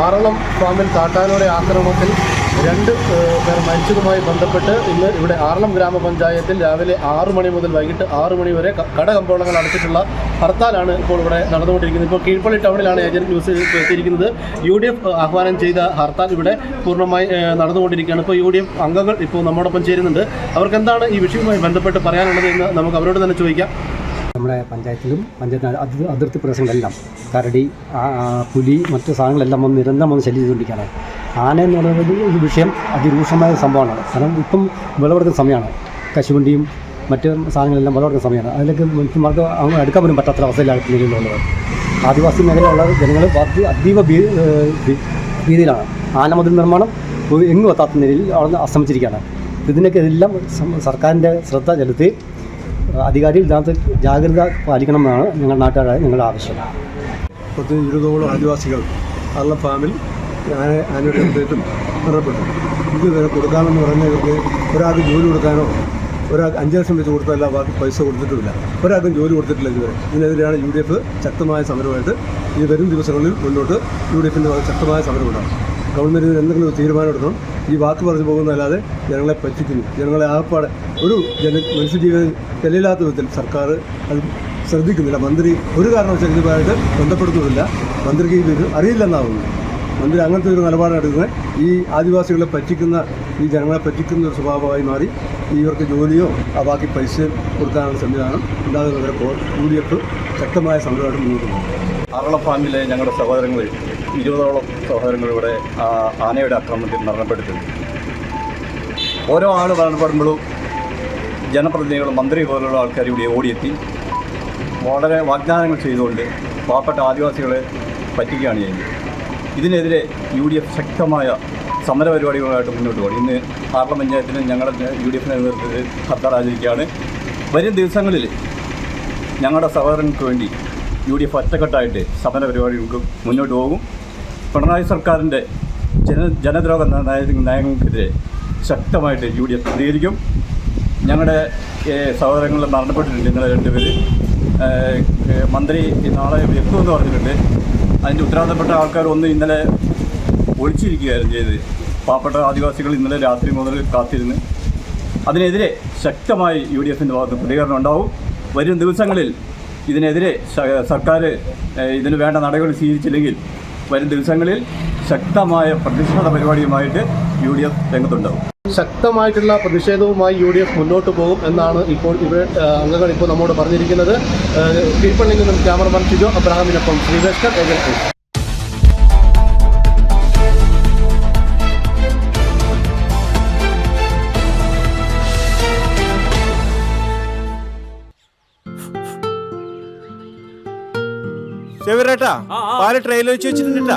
ആറളം ഫാമിൽ കാട്ടാനയുടെ ആക്രമണത്തിൽ രണ്ട് പേർ മരിച്ചതുമായി ബന്ധപ്പെട്ട് ഇന്ന് ഇവിടെ ആറളം ഗ്രാമപഞ്ചായത്തിൽ രാവിലെ ആറ് മണി മുതൽ വൈകിട്ട് ആറ് മണി വരെ കട കമ്പോളങ്ങൾ അടച്ചിട്ടുള്ള ഹർത്താലാണ് ഇപ്പോൾ ഇവിടെ നടന്നുകൊണ്ടിരിക്കുന്നത്. ഇപ്പോൾ കീഴ്പള്ളി ടൗണിലാണ് ഏജന്റ് ന്യൂസ് എത്തിയിരിക്കുന്നത്. യു ഡി എഫ് ആഹ്വാനം ചെയ്ത ഹർത്താൽ ഇവിടെ പൂർണമായി നടന്നുകൊണ്ടിരിക്കുകയാണ്. ഇപ്പോൾ യു ഡി എഫ് അംഗങ്ങൾ ഇപ്പോൾ നമ്മോടൊപ്പം ചേരുന്നുണ്ട്. അവർക്ക് എന്താണ് ഈ വിഷയവുമായി ബന്ധപ്പെട്ട് പറയാനുള്ളത് എന്ന് നമുക്ക് അവരോട് തന്നെ ചോദിക്കാം. നമ്മുടെ പഞ്ചായത്തിലും പഞ്ചായത്ത് അതി അതിർത്തി പ്രദേശങ്ങളെല്ലാം കരടി പുലി മറ്റു സാധനങ്ങളെല്ലാം വന്ന് നിരന്തരം വന്ന് ശല്യം ചെയ്തുകൊണ്ടിരിക്കുകയാണ്. ആന എന്ന് പറയുന്നത് ഒരു വിഷയം അതിരൂക്ഷമായ സംഭവമാണ്. കാരണം ഇപ്പം വിളവെടുക്കുന്ന സമയമാണ്. കശുവണ്ടിയും മറ്റ് സാധനങ്ങളെല്ലാം വിളവെടുക്കുന്ന സമയമാണ്. അതിലേക്ക് മനുഷ്യന്മാർക്ക് എടുക്കാൻ പോലും പറ്റാത്ത അവസ്ഥയിലാണ് നിലവിലുള്ളത്. ആദിവാസി മേഖലയിലുള്ള ജനങ്ങൾ അതി- അതീവ രീതിയിലാണ് ആന മതിൽ നിർമ്മാണം എങ്ങും എത്താത്ത നിലയിൽ അവിടെ അസ്തമിച്ചിരിക്കുകയാണ്. ഇതിനൊക്കെ എല്ലാം സർക്കാരിന്റെ ശ്രദ്ധ ചെലുത്തി അധികാരികൾ ഇതിനകത്ത് ജാഗ്രത പാലിക്കണമെന്നാണ് ഞങ്ങൾ നാട്ടുകാരായ ഞങ്ങളുടെ ആവശ്യം. പത്ത് ഇരുപതോളം ആദിവാസികൾ അള്ള ഫാമിൽ ഞാൻ ഇത് വരെ കൊടുക്കാമെന്ന് പറഞ്ഞ ഇവർക്ക് ഒരാൾക്ക് ജോലി കൊടുക്കാനോ ഒരാൾക്ക് അഞ്ച് ലക്ഷം വെച്ച് കൊടുത്തല്ല ബാക്കി പൈസ കൊടുത്തിട്ടുമില്ല. ഒരാൾക്കും ജോലി കൊടുത്തിട്ടില്ല ഇതുവരെ. ഇതിനെതിരെയാണ് യു ഡി എഫ് ശക്തമായ സമരമായിട്ട് ഈ വരും ദിവസങ്ങളിൽ മുന്നോട്ട് യു ഡി എഫിന്റെ ശക്തമായ സമരമുണ്ടാകും ഗവൺമെന്റിന് എന്തെങ്കിലും തീരുമാനം എടുക്കണം. ഈ വാക്ക് പറഞ്ഞു പോകുന്നതല്ലാതെ ജനങ്ങളെ പറ്റിക്കുന്നു. ജനങ്ങളെ ആകപ്പാടെ ഒരു ജന മനുഷ്യജീവിതം തെല്ലില്ലാത്ത വിധത്തിൽ സർക്കാർ അത് ശ്രദ്ധിക്കുന്നില്ല. മന്ത്രി ഒരു കാരണവശാലും ഇതുമായിട്ട് ബന്ധപ്പെടുത്തുന്നില്ല. മന്ത്രിക്ക് ഇത് അറിയില്ലെന്നാവുന്നു. മന്ത്രി അങ്ങനത്തെ ഒരു നിലപാടെടുക്കുന്നത് ഈ ആദിവാസികളെ പറ്റിക്കുന്ന ഈ ജനങ്ങളെ പറ്റിക്കുന്ന ഒരു സ്വഭാവമായി മാറി. ഇവർക്ക് ജോലിയോ ആ ബാക്കി പൈസയും കൊടുക്കാനുള്ള സംവിധാനം. ഉണ്ടാകുന്നവരെ യു ഡി എഫ് ശക്തമായ സമരമായിട്ട് മുന്നോട്ട് പോകും. ആറളം ഫാമിലെ ഞങ്ങളുടെ സഹോദരങ്ങൾ ഇരുപതോളം സഹോദരങ്ങൾ ഇവിടെ ആനയുടെ ആക്രമണത്തിൽ മരണപ്പെട്ടിട്ടുണ്ട്. ഓരോ ആൾ മരണപ്പെടുമ്പോഴും ജനപ്രതിനിധികൾ മന്ത്രി പോലുള്ള ആൾക്കാർ ഇവിടെ ഓടിയെത്തി വളരെ വാഗ്ദാനങ്ങൾ ചെയ്തുകൊണ്ട് പാവപ്പെട്ട ആദിവാസികളെ പറ്റിക്കുകയാണ് ചെയ്യുന്നത്. ഇതിനെതിരെ യു ഡി എഫ് ശക്തമായ സമരപരിപാടികളുമായിട്ട് മുന്നോട്ട് പോകും ഇന്ന് ആറളം പഞ്ചായത്തിന് ഞങ്ങളുടെ യു ഡി എഫിന്റെ നേതൃത്വത്തിൽ ഹർത്താൽ ആചരിക്കുകയാണ്. വരും ദിവസങ്ങളിൽ ഞങ്ങളുടെ സഹോദരങ്ങൾക്ക് വേണ്ടി യു ഡി എഫ് ഒറ്റക്കെട്ടായിട്ട് സമര പരിപാടികൾക്ക് മുന്നോട്ട് പോകും. പിണറായി സർക്കാരിന്റെ ജന ജനദ്രോഹ നയ- നയങ്ങൾക്കെതിരെ ശക്തമായിട്ട് യു ഡി എഫ് പ്രതികരിക്കും. ഞങ്ങളുടെ സഹോദരങ്ങൾ മരണപ്പെട്ടിട്ടുണ്ട്. ഇന്നലെ ഏഹ്, മന്ത്രി നാളെ എത്തുമെന്ന് പറഞ്ഞിട്ടുണ്ട്. അതിന്റെ ഉത്തരവാദപ്പെട്ട ആൾക്കാർ ഒന്ന് ഇന്നലെ ഒളിച്ചിരിക്കുകയായിരുന്നു ചെയ്തത്. പാവപ്പെട്ട ആദിവാസികൾ ഇന്നലെ രാത്രി മുതൽ കാത്തിരുന്ന്. അതിനെതിരെ ശക്തമായി യു ഡി എഫിന്റെ ഭാഗത്ത് പ്രതികരണം ഉണ്ടാവും. വരും ദിവസങ്ങളിൽ ഇതിനെതിരെ സർക്കാർ ഇതിന് വേണ്ട നടപടികൾ സ്വീകരിച്ചില്ലെങ്കിൽ വരും ദിവസങ്ങളിൽ ശക്തമായ പ്രതിഷേധ പരിപാടിയുമായിട്ട് യു ഡി എഫ് രംഗത്തുണ്ടാവും. ശക്തമായിട്ടുള്ള പ്രതിഷേധവുമായി യു ഡി എഫ് മുന്നോട്ട് പോകും എന്നാണ് ഇപ്പോൾ ഇവിടെ അംഗങ്ങൾ ഇപ്പോൾ നമ്മോട് പറഞ്ഞിരിക്കുന്നത്. കീഴ്പള്ളിയിൽ നിന്നും ക്യാമറമാൻ ഷിജോ അബ്രഹാമിനൊപ്പം ശ്രീകൃഷ്ണൻ ഏകദേശം ചെവിരേട്ടാ. പാൽ ട്രെയിലർ വെച്ച് വെച്ചിട്ടുണ്ടാ